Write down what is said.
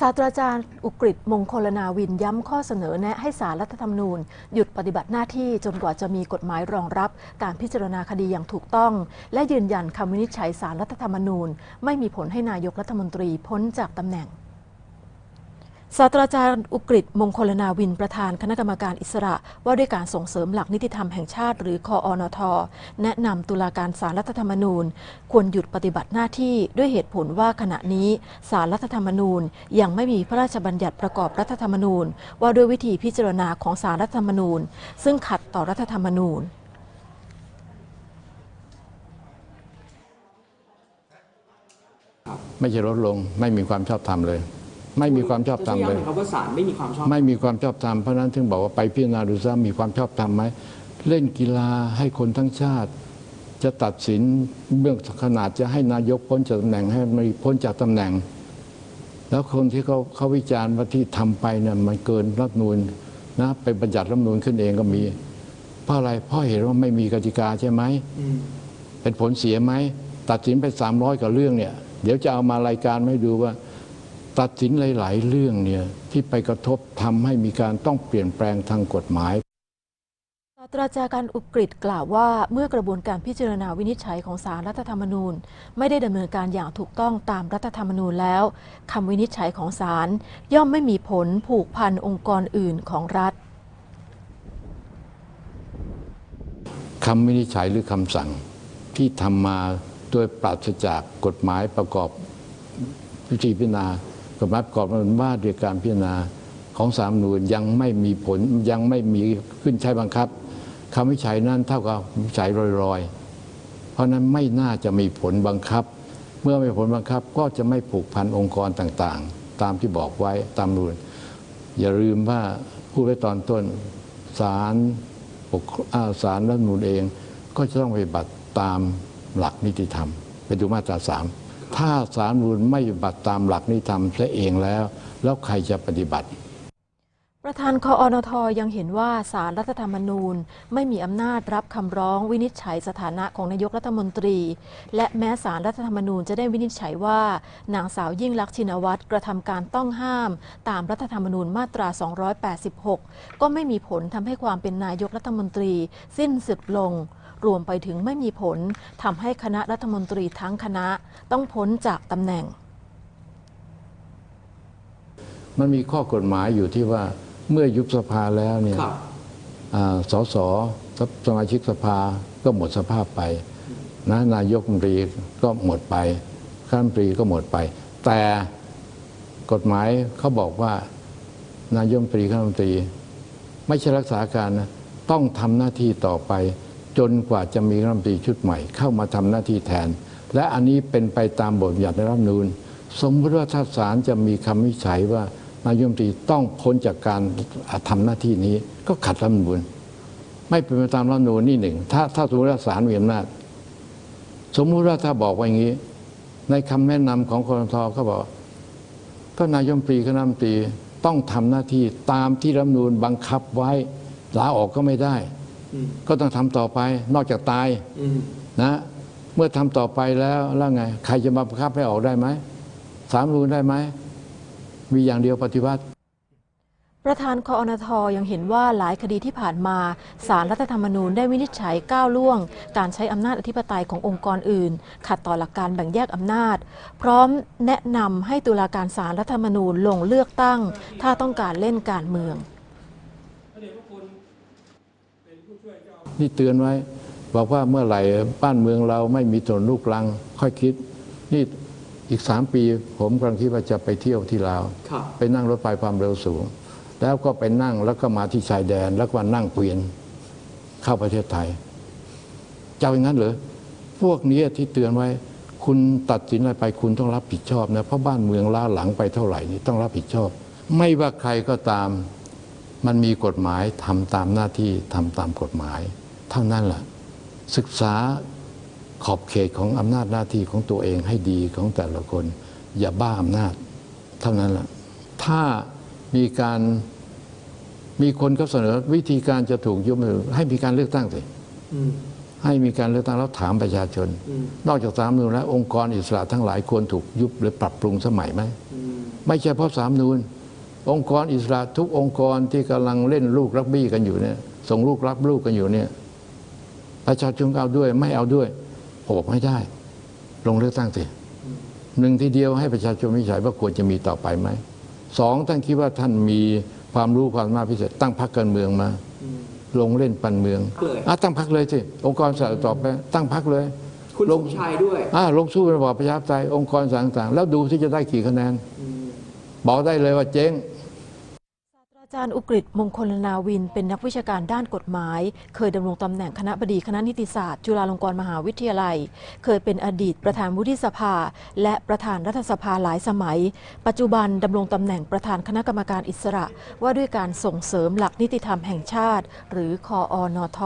ศาสตราจารย์อุกฤษมงคลนาวินย้ำข้อเสนอแนะให้สารรัฐธรรมนูญ หยุดปฏิบัติหน้าที่จนกว่าจะมีกฎหมายรองรับ การพิจารณาคดีอย่างถูกต้อง และยืนยันคำวินิจฉัยสารรัฐธรรมนูญ ไม่มีผลให้นายกรัฐมนตรีพ้นจากตำแหน่ง ศาสตราจารย์อุกฤษมงคลนาวินประธานคณะกรรมการอิสระว่าด้วยการส่งเสริมหลักนิติธรรมแห่งชาติ หรือคออนท แนะนำตุลาการสารรัฐธรรมนูญ ควรหยุดปฏิบัติหน้าที่ด้วยเหตุผลว่าขณะนี้สารรัฐธรรมนูญ ยังไม่มีพระราชบัญญัติประกอบรัฐธรรมนูญ ว่าด้วยวิธีพิจารณาของสารรัฐธรรมนูญ ซึ่งขัดต่อรัฐธรรมนูญไม่ใช่ลดลงไม่มีความชอบธรรมเลย ไม่มีความชอบธรรมเลยจะใช้ย้ำหน่อยครับว่าศาลไม่มีความชอบไม่มีความชอบธรรมเพราะฉะนั้นถึงบอกว่าไปพิจารณาดูซะมีความชอบธรรมไหมเล่นกีฬาให้คนทั้งชาติ จะตัดสินเบื้องขนาดจะให้นายกพ้นจากตำแหน่งให้ไม่พ้นจากตำแหน่ง แล้วคนที่เขาเขาวิจารณ์ว่าที่ทำไปเนี่ยมันเกินรัฐธรรมนูนนะไปบัญญัติรัฐธรรมนูนขึ้นเองก็มี เพราะอะไรเพราะเห็นว่าไม่มีกติกาใช่ไหมอืมเป็นผลเสียไหมตัดสินไป300กับเรื่องเนี่ย เดี๋ยวจะเอามารายการมาให้ดูว่า ตัดสินหลาย ๆ เรื่องเนี่ยที่ไปกระทบทำให้มีการต้องเปลี่ยนแปลงทางกฎหมายศาสตราจารย์การอุกฤษกล่าวว่า เมื่อกระบวนการพิจารณาวินิจฉัยของสารรัฐธรรมนูญ ไม่ได้ดำเนินการอย่างถูกต้องตามรัฐธรรมนูญแล้วคำวินิจฉัยของศาลย่อมไม่มีผลผูกพันองค์กรอื่นของรัฐคำวินิจฉัยหรือคำสั่งที่ทำมาโดยปราศจากกฎหมายประกอบวิธีพิจารณา กฎหมายประกอบมันว่าด้วยการพิจารณาของสามนูญยังไม่มีผลยังไม่มีขึ้นใช้บังคับคำวิจัยนั้นเท่ากับวิจัยลอยๆ เพราะนั้นไม่น่าจะมีผลบังคับ เมื่อไม่มีผลบังคับก็จะไม่ผูกพันองค์กรต่างๆ ตามที่บอกไว้ตามนูญอย่าลืมว่าพูดไว้ตอนต้นศาลปกอ่าศาลรัฐมนูญเอง ก็จะต้องปฏิบัติตามหลักนิติธรรม ไปดูมาตราสาม ถ้าศารรรมนูญไม่ปฏิบัติตามหลักนิติธรรมซะเองแล้ว แล้วใครจะปฏิบัติ ประธานคออนทยังเห็นว่าสารรัฐธรรมนูญ ไม่มีอำนาจรับคำร้องวินิจฉัยสถานะของนายกรัฐมนตรี และแม้สารรัฐธรรมนูญจะได้วินิจฉัยว่า นางสาวยิ่งลักษณ์ชินวัตรกระทำการต้องห้าม ตามรัฐธรรมนูญมาตรา 286 ก็ไม่มีผลทำให้ความเป็นนายกรัฐมนตรี สิ้นสุดลง รวมไปถึงไม่มีผลทำให้คณะรัฐมนตรีทั้งคณะต้องพ้นจากตำแหน่ง มันมีข้อกฎหมายอยู่ที่ว่าเมื่อยุบสภาแล้วเนี่ยครับอ่าสสสมาชิกสภาก็หมดสภาพไปนะนายกรัฐมนตรีก็หมดไปข้ารัฐมนตรีก็หมดไป แต่กฎหมายเขาบอกว่า นายกรัฐมนตรีข้ารัฐมนตรี ไม่ใช่รักษาการนะต้องทำหน้าที่ต่อไป จนกว่าจะมีรัฐมนตรีชุดใหม่เข้ามาทำหน้าที่แทน และอันนี้เป็นไปตามบทบัญญัติในรัฐธรรมนูญสมมติว่าถ้าศาลจะมีคำวิจัยว่านายกรัฐมนตรีต้องพ้นจากการทำหน้าที่นี้ ก็ขัดรัฐมนูญไม่เป็นไปตามรัฐธรรมนูญนี่หนึ่งถ้าถ้าสมมติว่าศาลมีอำนาจสมมุติว่าถ้าบอกว่าอย่างนี้ ในคำแนะนำของคอรทเขาบอก ก็นายกรัฐมนตรีคณะรัฐมนตรีต้องทำหน้าที่ตามที่รัฐธรรมนูญบังคับไว้ลาออกก็ไม่ได้ ก็ต้องทำต่อไปนอกจากตายอืมนะ เมื่อทำต่อไปแล้วแล้วไง ใครจะมาบังคับให้ออกได้ไหมสามนูญได้ไหมมีอย่างเดียวปฏิวัติ ประธานคออนทยังเห็นว่าหลายคดีที่ผ่านมาสารรัฐธรรมนูญได้วินิจฉัยก้าวล่วง การใช้อำนาจอธิปไตยขององค์กรอื่น ขัดต่อหลักการแบ่งแยกอำนาจ พร้อมแนะนำให้ตุลาการสารรัฐธรรมนูญลงเลือกตั้ง ถ้าต้องการเล่นการเมือง นี่เตือนไว้ บอกว่าเมื่อไหร่บ้านเมืองเราไม่มีถนนลูกรัง ค่อยคิด นี่อีกสามปี ผมกำลังคิดว่าจะไปเที่ยวที่ลาวครับไปนั่งรถไฟความเร็วสูง แล้วก็ไปนั่งแล้วก็มาที่ชายแดน แล้วก็มานั่งเกวียนเข้าประเทศไทยจะเอาอย่างนั้นเหรอพวกนี้ที่เตือนไว้ คุณตัดสินอะไรไปคุณต้องรับผิดชอบนะเพราะบ้านเมืองล้าหลังไปเท่าไหร่นี่ต้องรับผิดชอบ ไม่ว่าใครก็ตามมันมีกฎหมายทำตามหน้าที่ทำตามกฎหมาย เท่านั้นแหละศึกษาขอบเขตของอำนาจหน้าที่ของตัวเองให้ดีของแต่ละคน อย่าบ้าอำนาจ เท่านั้นแหละถ้ามีการมีคนเขาเสนอวิธีการจะถูกยุบมือให้มีการเลือกตั้งสิอืมให้มีการเลือกตั้งแล้วถามประชาชนอืมนอกจากสามนูนแล้วองค์กรอิสระทั้งหลายควรถูกยุบหรือปรับปรุงสมัยไหมอืมไม่ใช่เพราะสามนูนองค์กรอิสระทุกองค์กรที่กำลังเล่นลูกรักบี้กันอยู่เนี่ยส่งลูกรับลูกกันอยู่เนี่ย ประชาชนก็เอาด้วยไม่เอาด้วยบอกไม่ได้ ลงเลือกตั้งสิหนึ่งทีเดียวให้ประชาชนวิจัยว่าควรจะมีต่อไปไหมสองท่านคิดว่าท่านมีความรู้ความสามารถพิเศษตั้งพรรคการเมืองมาอืมลงเล่นปันเมืองเลยอะตั้งพรรคเลยสิองค์กรสระต่อไปตั้งพรรคเลย คุณลสงมชายด้วยอ่าลงสู้ระบอบประชาธิปไตยองค์กรต่างๆ แล้วดูที่จะได้กี่คะแนนอืมบอกได้เลยว่าเจ๊งอา จารย์อุกฤษมงคลนาวิน เป็นนักวิชาการด้านกฎหมาย เคยดำรงตำแหน่งคณะบดีคณะนิติศาสตร์ จุฬาลงกรณ์มหาวิทยาลัย เคยเป็นอดีตประธานวุฒิสภา และประธานรัฐสภาหลายสมัย ปัจจุบันดำรงตำแหน่งประธานคณะกรรมการอิสระ ว่าด้วยการส่งเสริมหลักนิติธรรมแห่งชาติ หรือคออนท